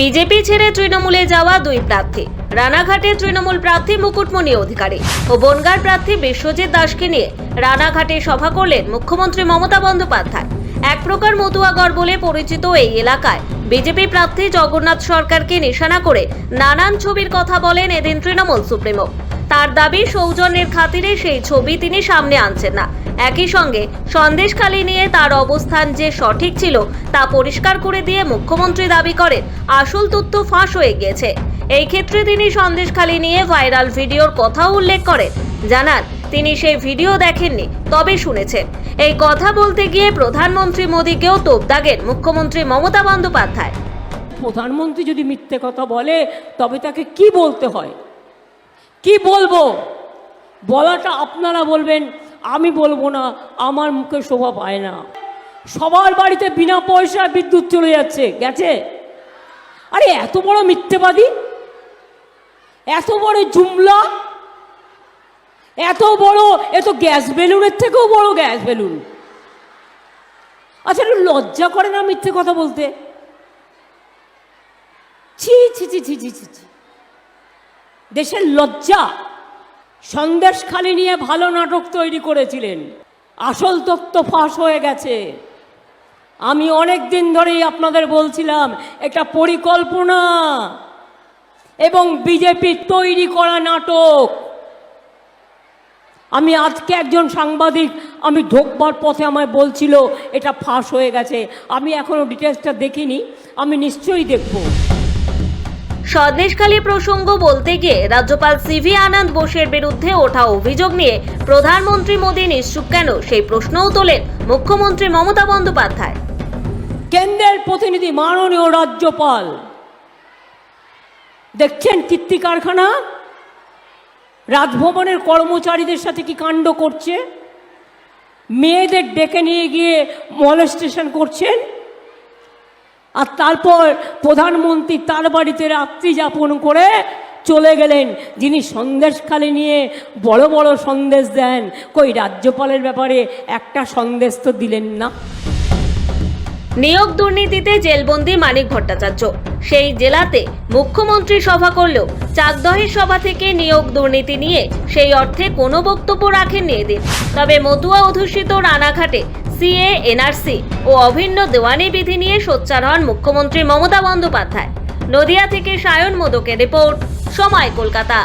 BJP ছেড়ে তৃণমূলে যাওয়া দুই প্রার্থী। রানাঘাটে তৃণমূল প্রার্থী মুকুটমণি অধিকারী ও বনগার প্রার্থী বিশ্বজিৎ দাসকে নিয়ে রানাঘাটে সভা করলেন মুখ্যমন্ত্রী মমতা বন্দ্যোপাধ্যায়। এক প্রকার মতুয়াগড় বলে পরিচিত এই এলাকায়। বিজেপি প্রার্থী জগন্নাথ সরকারকে নিশানা করে নানান ছবির কথা বলেন এদিন তৃণমূল সুপ্রিমো। তার দাবি, সৌজন্যের খাতিরে সেই ছবি তিনি সামনে আনছেন না। একই সঙ্গে সন্দেশখালী নিয়ে তার অবস্থান যে সঠিক ছিল, তা পরিষ্কার করে দিয়ে মুখ্যমন্ত্রী দাবি করেন, আসল তথ্য ফাঁস হয়ে গিয়েছে। এই ক্ষেত্রে তিনি সন্দেশখালী নিয়ে ভাইরাল ভিডিওর কথাও উল্লেখ করেন। জানান তিনি সেই ভিডিও দেখেননি, তবে শুনেছেন। এই কথা বলতে গিয়ে প্রধানমন্ত্রী মোদীকেও তোপ দাগেন মুখ্যমন্ত্রী মমতা বন্দ্যোপাধ্যায়। প্রধানমন্ত্রী যদি মিথ্যে কথা বলে, তবে তাকে কি বলতে হয়? কি বলব? বলাটা আপনারা বলবেন, আমি বলব না, আমার মুখে শোভা পায় না। সবার বাড়িতে বিনা পয়সায় বিদ্যুৎ চলে যাচ্ছে, গেছে? আরে, এত বড় মিথ্যেবাদী? এত বড় জুমলা? এত বড়, এ তো গ্যাস বেলুনের থেকেও বড় গ্যাস বেলুন। আচ্ছা একটু লজ্জা করে না মিথ্যে কথা বলতে? ছি ছি ছি ছি ছি ছি ছি। দেশের লজ্জা সন্দেশ খালি নিয়ে ভালো নাটক তৈরি করেছিলেন। আসল তথ্য ফাঁস হয়ে গেছে। আমি অনেক দিন ধরেই আপনাদের বলছিলাম, একটা পরিকল্পনা। এবং বিজেপির তৈরি করা নাটক আমি আজকে একজন সাংবাদিক আমি ঢোকবার পথে আমায় বলছিল এটা ফাঁস হয়ে গেছে। আমি এখনও ডিটেলসটা দেখিনি আমি নিশ্চয়ই দেখব। সন্দেশখালী প্রসঙ্গ বলতে গিয়ে রাজ্যপাল সিভি আনন্দ বোসের বিরুদ্ধে ওঠা অভিযোগ নিয়ে প্রধানমন্ত্রী মোদী নিশ্চুপ কেন সেই প্রশ্নও তোলেন মুখ্যমন্ত্রী মমতা বন্দ্যোপাধ্যায়। কেন্দ্রের প্রতিনিধি মাননীয় রাজ্যপাল। দেখছেন কীর্তি কারখানা রাজভবনের কর্মচারীদের সাথে কি কাণ্ড করছে? মেয়েদের ডেকে নিয়ে গিয়ে মলেস্টেশন করছেন? আর তারপর প্রধানমন্ত্রী তার বাড়িতে রাত্রি যাপন করে চলে গেলেন। যিনি সন্দেশখালি নিয়ে বড় বড় সন্দেশ দেন। কই, রাজ্যপালের ব্যাপারে একটা সন্দেশ তো দিলেন না। নিয়োগ দুর্নীতিতে জেলবন্দি মানিক ভট্টাচার্য। সেই জেলাতে মুখ্যমন্ত্রী সভা করলেও চাকদহের সভা থেকে নিয়োগ দুর্নীতি নিয়ে সেই অর্থে কোনো বক্তব্য রাখেননি এদিন। তবে মতুয়া অধ্যুষিত রানাঘাটে সিএ, এনআরসি ও অভিন্ন দেওয়ানি বিধি নিয়ে সোচ্চার হন মুখ্যমন্ত্রী মমতা বন্দ্যোপাধ্যায়। নদিয়া থেকে সায়ন মোদকের রিপোর্ট, সময় কলকাতা।